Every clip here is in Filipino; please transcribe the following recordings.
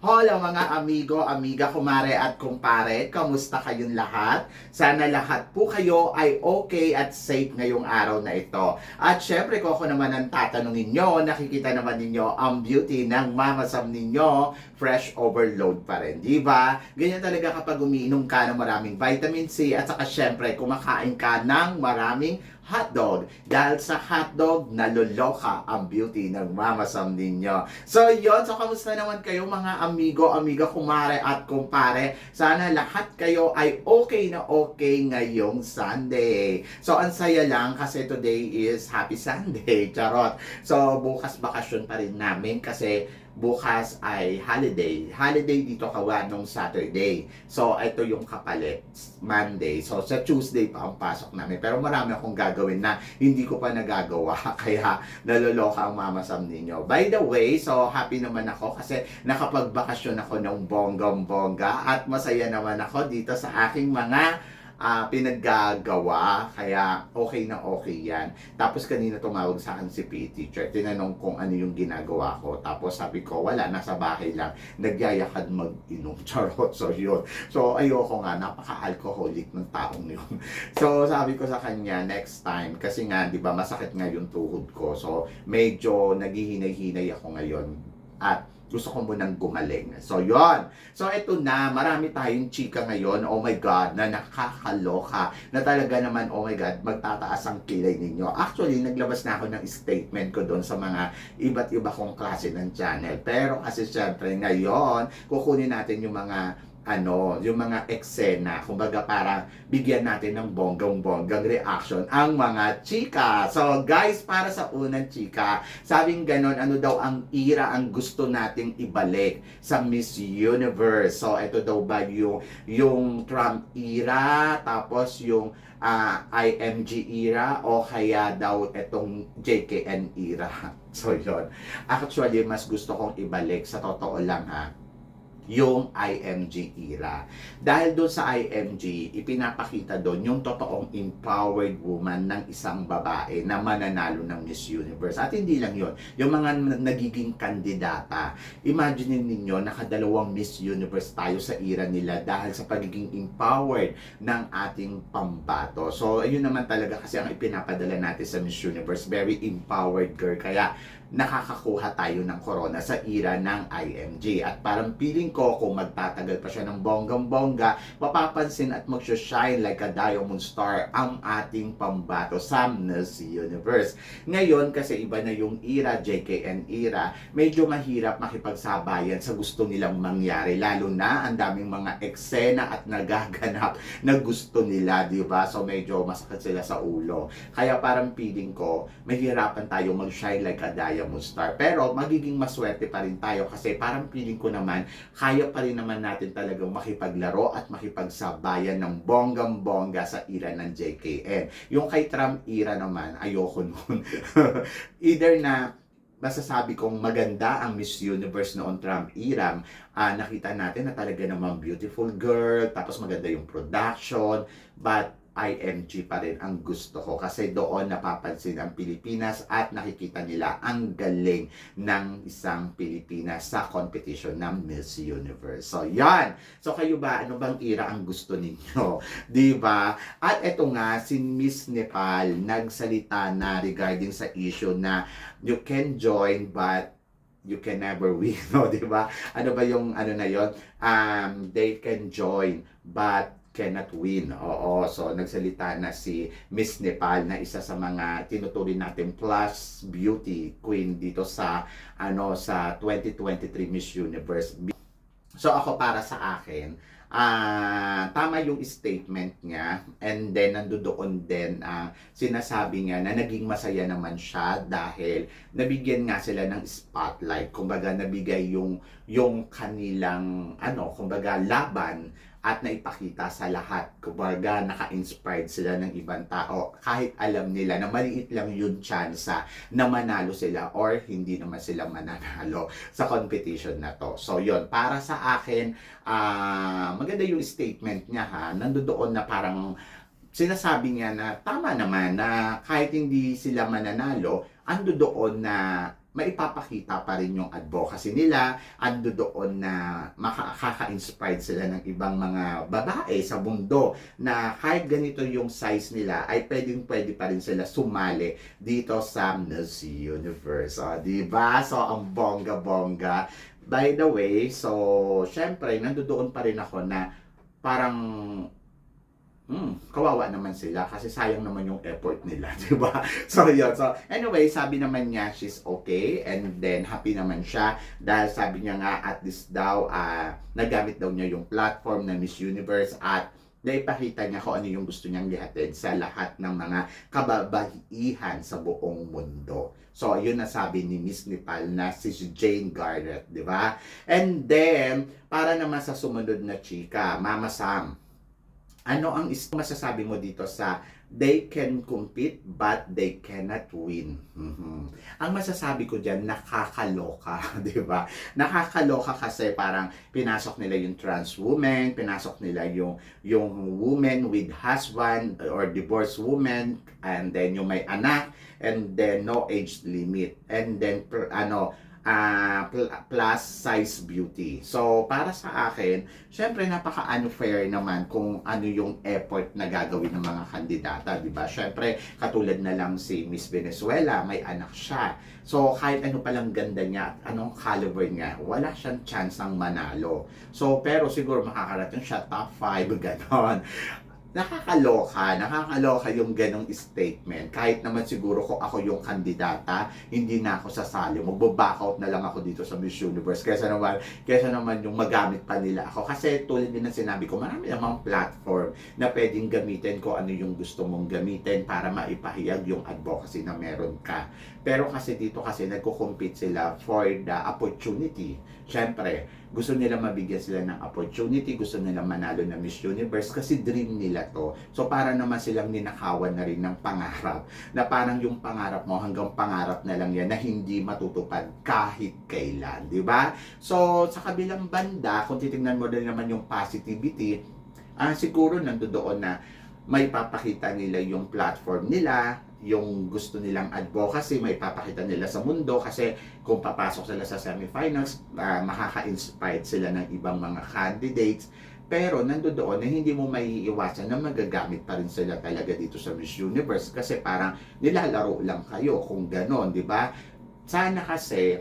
Hello mga amigo, amiga, kumare at kumpare. Kamusta kayong lahat? Sana lahat po kayo ay okay at safe ngayong araw na ito. At syempre kung ako naman ang tatanungin nyo, nakikita naman ninyo ang beauty ng Mama Sam ninyo. Fresh overload pa rin, di ba? Ganyan talaga kapag umiinom ka ng maraming vitamin C at saka syempre kumakain ka ng maraming hotdog. Dahil sa hotdog, naluloka ang beauty ng Mama Sam ninyo. So, yon So, kamusta naman kayo mga amigo, amiga, kumare at kumpare? Sana lahat kayo ay okay na okay ngayong Sunday. So, ang saya lang kasi today is Happy Sunday. Charot. So, bukas bakasyon pa rin namin kasi bukas ay holiday. Holiday dito kawa nung Saturday. So, ito yung kapalit, Monday. So, sa Tuesday pa ang pasok namin. Pero marami akong gagawin na hindi ko pa nagagawa. Kaya, naloloka ang mama Sam ninyo. By the way, so happy naman ako kasi nakapagbakasyon ako ng bonggang-bongga at masaya naman ako dito sa aking mga ah, pinaggagawa. Kaya okay na okay yan. Tapos kanina tumawag sa akin si PE teacher. Tinanong kung ano yung ginagawa ko. Tapos sabi ko, wala, nasa bahay lang. Nagyayakad mag-inom. Charot. So yun. So ayoko nga, napaka-alcoholic ng taong yun. So sabi ko sa kanya, next time, kasi nga, di ba, masakit nga yung tuhod ko. So medyo naghihinay-hinay ako ngayon. At gusto ko munang gumaling. So, yon. So, ito na. Marami tayong chika ngayon. Oh my God, na nakakaloka. Na talaga naman, oh my God, magtataas ang kilay ninyo. Actually, naglabas na ako ng statement ko doon sa mga iba't iba kong klase ng channel. Pero kasi syempre, ngayon, kukunin natin yung mga ano, yung mga eksena, kumbaga para bigyan natin ng bonggang-bonggang reaction ang mga chika. So guys, para sa unang chika, sabing ganon, ano daw ang ira ang gusto nating ibalik sa Miss Universe. So ito daw ba yung, yung Trump era, tapos yung ah, IMG era, o kaya daw itong JKN era. So yon Actually, mas gusto kong ibalik sa totoo lang ha yung IMG era. Dahil doon sa IMG, ipinapakita doon yung totoong empowered woman ng isang babae na mananalo ng Miss Universe. At hindi lang yon yung mga nagiging kandidata. Imagine ninyo, nakadalawang Miss Universe tayo sa era nila dahil sa pagiging empowered ng ating pambato. So, ayun naman talaga kasi ang ipinapadala natin sa Miss Universe. Very empowered girl. Kaya, nakakakuha tayo ng corona sa era ng IMG. At parang feeling ko kung magtatagal pa siya ng bonggang-bongga, mapapansin at magsha-shine like a diamond star ang ating pambato sa Miss Universe. Ngayon, kasi iba na yung era, JKN era, medyo mahirap makipagsabayan sa gusto nilang mangyari. Lalo na ang daming mga eksena at nagaganap na gusto nila, di ba? So medyo masakit sila sa ulo. Kaya parang feeling ko, mahirapan tayo mag-shine like a diamond star. Pero magiging maswerte pa rin tayo kasi parang feeling ko naman, kaya pa rin naman natin talagang makipaglaro at makipagsabayan ng bonggang-bongga sa era ng JKN. Yung kay Trump era naman, ayoko nun. Either na masasabi kong maganda ang Miss Universe noon Trump era, ah, nakita natin na talaga namang beautiful girl, tapos maganda yung production, but IMG pa rin ang gusto ko kasi doon napapansin ang Pilipinas at nakikita nila ang galing ng isang Pilipinas sa competition ng Miss Universe. So, yan. So, kayo ba, ano bang era ang gusto ninyo? Di ba? At eto nga, si Miss Nepal nagsalita na regarding sa issue na you can join but you can never win, no, 'di ba? Ano ba yung ano na 'yon? Um they can join but cannot win. Oo, so nagsalita na si Miss Nepal na isa sa mga tinuturing natin plus beauty queen dito sa ano sa 2023 Miss Universe. So ako para sa akin, ah, tama yung statement niya and then nandoon din ah, sinasabi niya na naging masaya naman siya dahil nabigyan nga sila ng spotlight kumbaga nabigay yung yung kanilang ano kumbaga laban at naipakita sa lahat. Kumbaga naka-inspired sila ng ibang tao. Kahit alam nila na maliit lang yung chance na manalo sila or hindi naman sila mananalo sa competition na to. So yon para sa akin ah maganda yung statement niya ha. Nandoon na parang sinasabi niya na tama naman na kahit hindi sila mananalo, ando doon na maipapakita pa rin yung advocacy nila, ando doon na makaka-inspired sila ng ibang mga babae sa mundo na kahit ganito yung size nila ay pwedeng pwede pa rin sila sumali dito sa Miss Universe. O, di ba? So, ang bongga-bongga. By the way, so, syempre, nandoon pa rin ako na parang Hmm, kawawa naman sila kasi sayang naman yung effort nila, di ba? So, yun. So, anyway, sabi naman niya she's okay and then happy naman siya dahil sabi niya nga at least daw ah, nagamit daw niya yung platform ng Miss Universe at naipakita niya kung ano yung gusto niyang lihatid sa lahat ng mga kababaihan sa buong mundo. So, yun na sabi ni Miss Nepal na si Jane Garrett, di ba? And then, para naman sa sumunod na chika, Mama Sam, ano ang masasabi mo dito sa they can compete but they cannot win. Mhm. Ang masasabi ko diyan nakakaloka, 'di ba? Nakakaloka kasi parang pinasok nila yung trans woman, pinasok nila yung yung woman with husband or divorced woman and then yung may anak and then no age limit and then per, ano pl- plus size beauty. So, para sa akin, syempre napaka-unfair naman kung ano yung effort na gagawin ng mga kandidata, di ba? Syempre, katulad na lang si Miss Venezuela, may anak siya. So, kahit ano palang ganda niya at anong caliber niya, wala siyang chance ang manalo. So, pero siguro makakarating siya top 5, ganon nakakaloka, nakakaloka yung ganong statement. Kahit naman siguro kung ako yung kandidata, hindi na ako sasali. Magbo-back out na lang ako dito sa Miss Universe. Kesa naman, kesa naman yung magamit pa nila ako. Kasi tulad din ng sinabi ko, marami namang platform na pwedeng gamitin ko ano yung gusto mong gamitin para maipahayag yung advocacy na meron ka. Pero kasi dito kasi nagko-compete sila for the opportunity. Siyempre, gusto nila mabigyan sila ng opportunity, gusto nila manalo na Miss Universe kasi dream nila to. So para naman silang ninakawan na rin ng pangarap na parang yung pangarap mo hanggang pangarap na lang yan na hindi matutupad kahit kailan, di ba? So sa kabilang banda, kung titingnan mo din naman yung positivity, ah siguro nandoon na may papakita nila yung platform nila, yung gusto nilang advocacy, may papakita nila sa mundo kasi kung papasok sila sa semifinals, uh, makaka-inspired sila ng ibang mga candidates. Pero nandoon na hindi mo maiiwasan na magagamit pa rin sila talaga dito sa Miss Universe kasi parang nilalaro lang kayo kung ganon, di ba? Sana kasi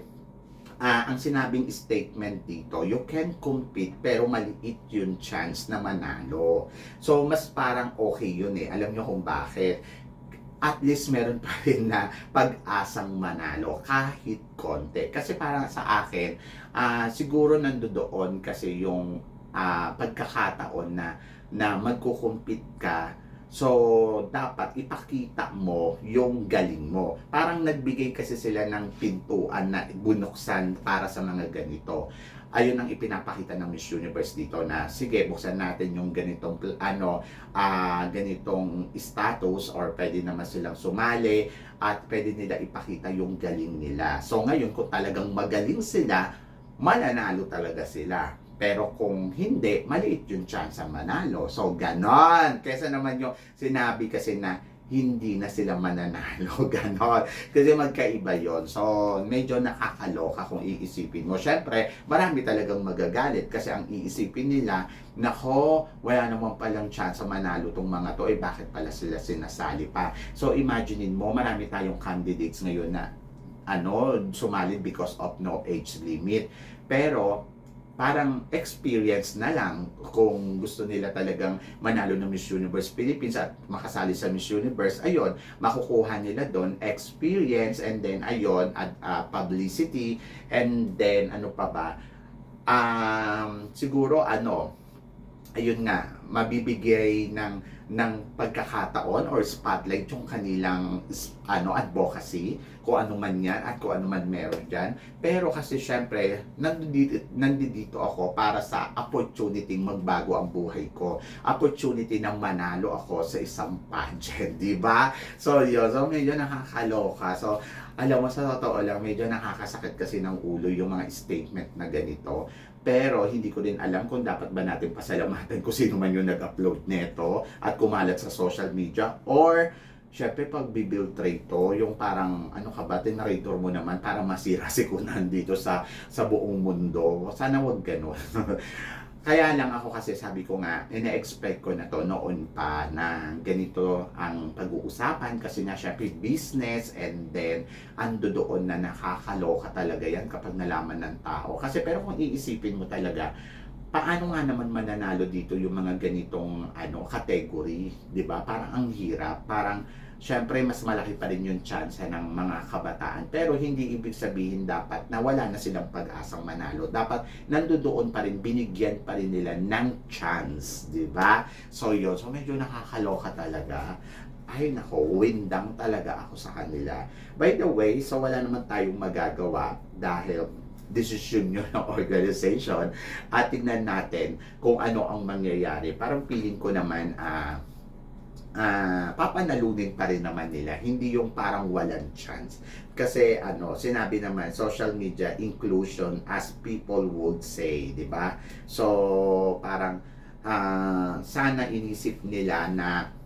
ah, ang sinabing statement dito, you can compete pero maliit yung chance na manalo. So, mas parang okay yun eh. Alam nyo kung bakit at least meron pa rin na pag-asang manalo kahit konti. Kasi parang sa akin, ah, siguro nandoon kasi yung ah, pagkakataon na na magko-compete ka So, dapat ipakita mo yung galing mo. Parang nagbigay kasi sila ng pintuan na bunuksan para sa mga ganito. Ayun ang ipinapakita ng Miss Universe dito na sige, buksan natin yung ganitong ano, ah ganitong status or pwede naman silang sumali at pwede nila ipakita yung galing nila. So, ngayon kung talagang magaling sila, mananalo talaga sila. Pero kung hindi, maliit yung chance ang manalo. So, ganon. Kesa naman yung sinabi kasi na hindi na sila mananalo. Ganon. Kasi magkaiba yon So, medyo nakakaloka kung iisipin mo. Siyempre, marami talagang magagalit kasi ang iisipin nila, nako, wala naman palang chance manalo tong mga to. Eh, bakit pala sila sinasali pa? So, imaginein mo, marami tayong candidates ngayon na ano, sumali because of no age limit. Pero, parang experience na lang kung gusto nila talagang manalo ng Miss Universe Philippines at makasali sa Miss Universe, ayun, makukuha nila doon experience and then ayun, at uh, publicity. And then ano pa ba, um, siguro ano, ayun nga, mabibigay ng ng pagkakataon or spotlight yung kanilang ano advocacy kung ano man yan at kung ano man meron dyan. Pero kasi syempre, nandito, nandito ako para sa opportunity magbago ang buhay ko. Opportunity na manalo ako sa isang pageant, di ba? So yun, so medyo nakakaloka. So alam mo sa totoo lang, medyo nakakasakit kasi ng ulo yung mga statement na ganito. Pero hindi ko din alam kung dapat ba natin pasalamatan kung sino man yung nag-upload nito at kumalat sa social media or syempre pag bibuild trade to, yung parang ano ka ba, tinrator mo naman para masira si Kunan dito sa sa buong mundo. Sana wag ganun. Kaya lang ako kasi sabi ko nga, ina-expect ko na to noon pa na ganito ang pag-uusapan kasi nga syempre business and then ando doon na nakakaloka talaga yan kapag nalaman ng tao. Kasi pero kung iisipin mo talaga, paano nga naman mananalo dito yung mga ganitong ano category, 'di ba? Parang ang hirap, parang syempre mas malaki pa rin yung chance ng mga kabataan. Pero hindi ibig sabihin dapat na wala na silang pag-asang manalo. Dapat nandoon pa rin, binigyan pa rin nila ng chance, 'di ba? So yun, so medyo nakakaloka talaga. Ay nako, windang talaga ako sa kanila. By the way, so wala naman tayong magagawa dahil desisyon nyo ng organization at tignan natin kung ano ang mangyayari. Parang feeling ko naman, ah, ah, papanalunin pa rin naman nila. Hindi yung parang walang chance. Kasi ano, sinabi naman, social media inclusion as people would say, di ba? So, parang ah, sana inisip nila na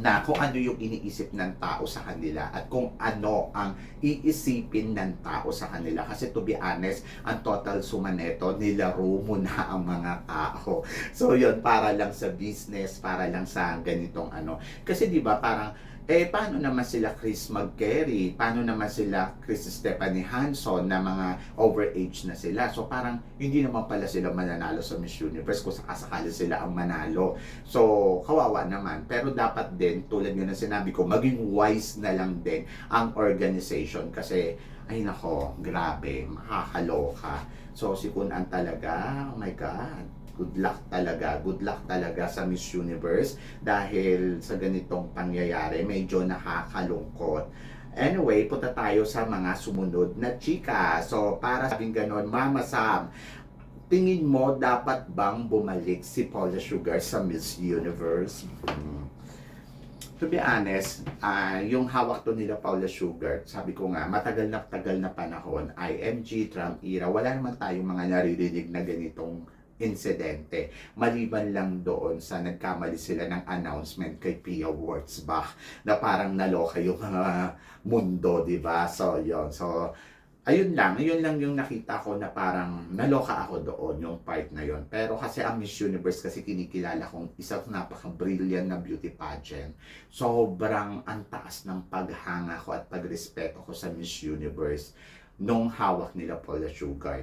na kung ano yung iniisip ng tao sa kanila at kung ano ang iisipin ng tao sa kanila. Kasi to be honest, ang total suma neto, nilaro mo na ang mga tao. So yun, para lang sa business, para lang sa ganitong ano. Kasi di ba parang, eh paano naman sila Chris McCary? Paano naman sila Chris Stephanie Hanson na mga overage na sila? So parang hindi naman pala sila mananalo sa Miss Universe kung sakasakali sila ang manalo. So kawawa naman. Pero dapat din, tulad nga na sinabi ko, maging wise na lang din ang organization kasi ay nako, grabe, makakaloka. So si Kunan talaga, oh my God, good luck talaga, good luck talaga sa Miss Universe dahil sa ganitong pangyayari, medyo nakakalungkot. Anyway, punta tayo sa mga sumunod na chika. So, para sabing ganon, Mama Sam, tingin mo dapat bang bumalik si Paula Sugar sa Miss Universe? Hmm. To be honest, ah, yung hawak to nila Paula Sugar, sabi ko nga, matagal na tagal na panahon, IMG, Trump era, wala naman tayong mga naririnig na ganitong insidente. Maliban lang doon sa nagkamali sila ng announcement kay Pia Wurtzbach na parang naloka yung mga mundo, di ba? So, yon So, ayun lang, ayun lang yung nakita ko na parang naloka ako doon, yung part na yon. Pero kasi ang Miss Universe kasi kinikilala kong isang napaka-brilliant na beauty pageant. Sobrang ang taas ng paghanga ko at pagrespeto ko sa Miss Universe nung hawak nila Paula Sugar.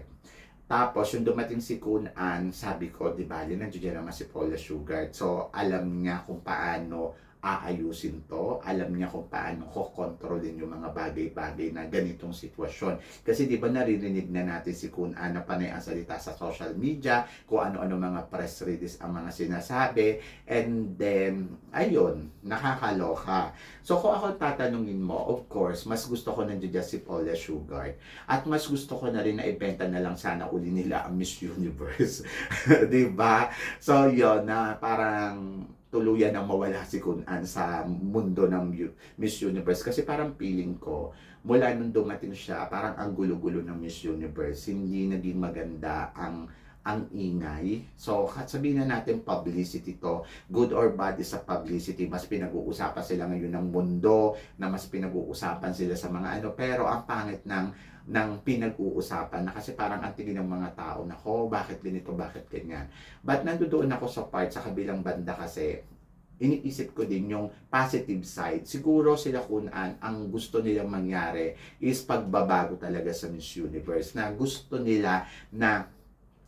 Tapos, yung dumating si Kun An, sabi ko, di ba, nandiyan naman si Paula Sugar. So, alam niya kung paano aayusin to. Alam niya kung paano kokontrolin yung mga bagay-bagay na ganitong sitwasyon. Kasi di ba naririnig na natin si Kun An na panay ang salita sa social media, kung ano-ano mga press release ang mga sinasabi, and then, ayun, nakakaloka. So kung ako tatanungin mo, of course, mas gusto ko nandiyan si Paula Sugar. At mas gusto ko na rin na ibenta na lang sana uli nila ang Miss Universe. 'Di ba? So yun na parang tuluyan na mawala si Kunan sa mundo ng Miss Universe. Kasi parang feeling ko mula nung dumating siya parang ang gulo-gulo ng Miss Universe. Hindi naging maganda ang ang ingay. So, sabihin na natin publicity to. Good or bad is a publicity. Mas pinag-uusapan sila ngayon ng mundo, na mas pinag-uusapan sila sa mga ano. Pero ang pangit ng ng pinag-uusapan na kasi parang ang tingin ng mga tao na, ko, bakit ganito, bakit ganyan. But nandoon ako sa part sa kabilang banda kasi iniisip ko din yung positive side. Siguro sila kunan, ang gusto nilang mangyari is pagbabago talaga sa Miss Universe na gusto nila na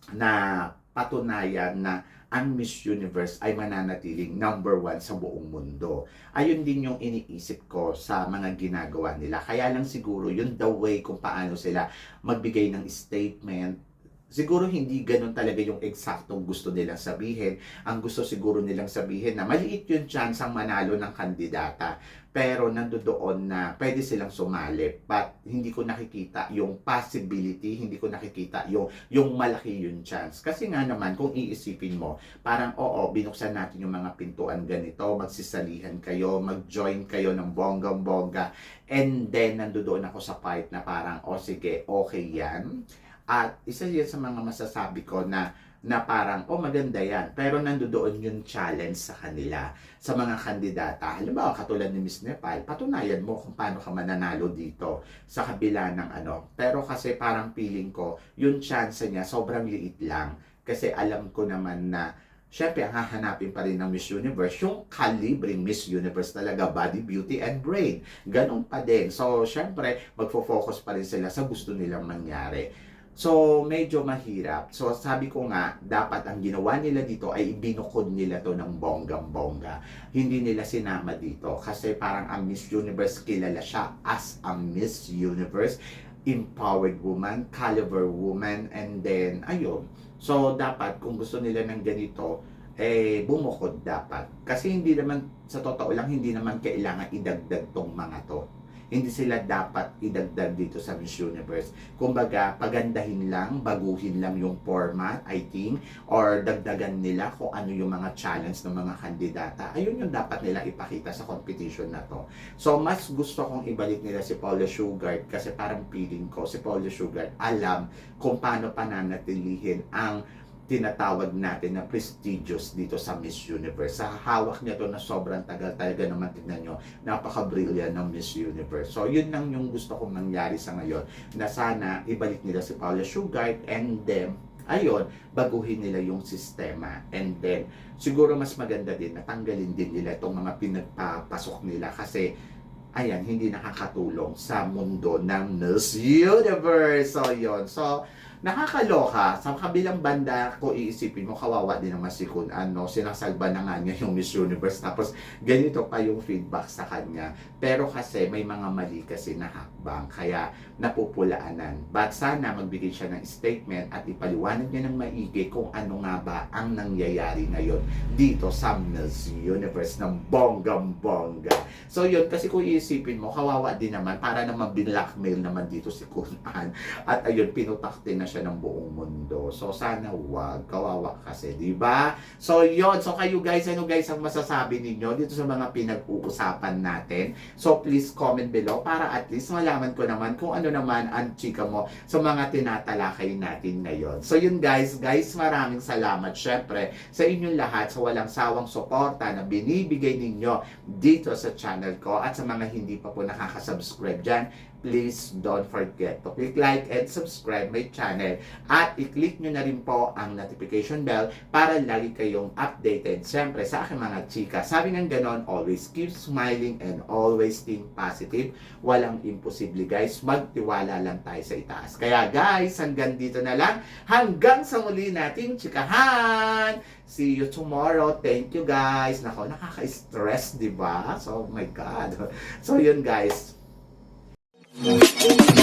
na patunayan na ang Miss Universe ay mananatiling number one sa buong mundo. Ayun din yung iniisip ko sa mga ginagawa nila. Kaya lang siguro yun the way kung paano sila magbigay ng statement siguro hindi ganun talaga yung eksaktong gusto nilang sabihin. Ang gusto siguro nilang sabihin na maliit yung chance ang manalo ng kandidata. Pero nandoon na pwede silang sumali. But hindi ko nakikita yung possibility, hindi ko nakikita yung, yung malaki yung chance. Kasi nga naman, kung iisipin mo, parang oo, binuksan natin yung mga pintuan ganito, magsisalihan kayo, mag-join kayo ng bonggang-bongga. And then, nandoon ako sa part na parang, o sige, okay yan. At isa yan sa mga masasabi ko na na parang, oh maganda yan. Pero nandoon yung challenge sa kanila, sa mga kandidata. Halimbawa, katulad ni Miss Nepal, patunayan mo kung paano ka mananalo dito sa kabila ng ano. Pero kasi parang feeling ko, yung chance niya sobrang liit lang. Kasi alam ko naman na Siyempre, ang hahanapin pa rin ng Miss Universe, yung kalibring Miss Universe talaga, body, beauty, and brain. Ganon pa din. So, siyempre, magfo-focus pa rin sila sa gusto nilang mangyari. So, medyo mahirap. So, sabi ko nga, dapat ang ginawa nila dito ay ibinukod nila to ng bonggang-bongga. Hindi nila sinama dito kasi parang ang Miss Universe kilala siya as a Miss Universe empowered woman, caliber woman, and then, ayun. So, dapat, kung gusto nila ng ganito, eh, bumukod dapat. Kasi hindi naman, sa totoo lang, hindi naman kailangan idagdag tong mga to hindi sila dapat idagdag dito sa Miss Universe. Kumbaga, pagandahin lang, baguhin lang yung format, I think, or dagdagan nila kung ano yung mga challenge ng mga kandidata. Ayun yung dapat nila ipakita sa competition na to. So, mas gusto kong ibalik nila si Paula Sugar kasi parang feeling ko si Paula Sugar alam kung paano pananatilihin ang tinatawag natin na prestigious dito sa Miss Universe. Sa hawak niya to na sobrang tagal talaga naman tignan nyo, napaka-brilliant ng Miss Universe. So, yun lang yung gusto kong mangyari sa ngayon, na sana ibalik nila si Paula Sugar and then, ayun, baguhin nila yung sistema. And then, siguro mas maganda din, natanggalin din nila itong mga pinagpapasok nila kasi ayan, hindi nakakatulong sa mundo ng Miss Universe. So, yun. So, nakakaloka. Sa kabilang banda, kung iisipin mo, kawawa din naman si Kun ano, sinasalba na nga niya yung Miss Universe. Tapos, ganito pa yung feedback sa kanya. Pero kasi, may mga mali kasi na hakbang. Kaya, napupulaanan. But sana, magbigay siya ng statement at ipaliwanag niya ng maigi kung ano nga ba ang nangyayari ngayon dito sa Miss Universe ng bonggam-bongga. So, yun. Kasi kung iisipin mo, kawawa din naman. Para naman binlockmail naman dito si Kun. At ayun, pinutakte na siya ng buong mundo. So, sana wag. Kawawa kasi, di ba? So, yon So, kayo guys, ano guys ang masasabi ninyo dito sa mga pinag-uusapan natin? So, please comment below para at least malaman ko naman kung ano naman ang chika mo sa mga tinatalakay natin ngayon. So, yun guys. Guys, maraming salamat syempre sa inyong lahat sa walang sawang suporta na binibigay ninyo dito sa channel ko at sa mga hindi pa po nakaka-subscribe dyan please don't forget to click like and subscribe my channel. At i-click nyo na rin po ang notification bell para lagi kayong updated siyempre sa aking mga chika. Sabi ng ganon always keep smiling and always think positive. Walang imposible guys. Magtiwala lang tayo sa itaas. Kaya guys hanggang dito na lang. Hanggang sa muli nating chikahan. See you tomorrow. Thank you guys. Nako nakaka-stress di ba? So oh my god. So yun guys Thank you.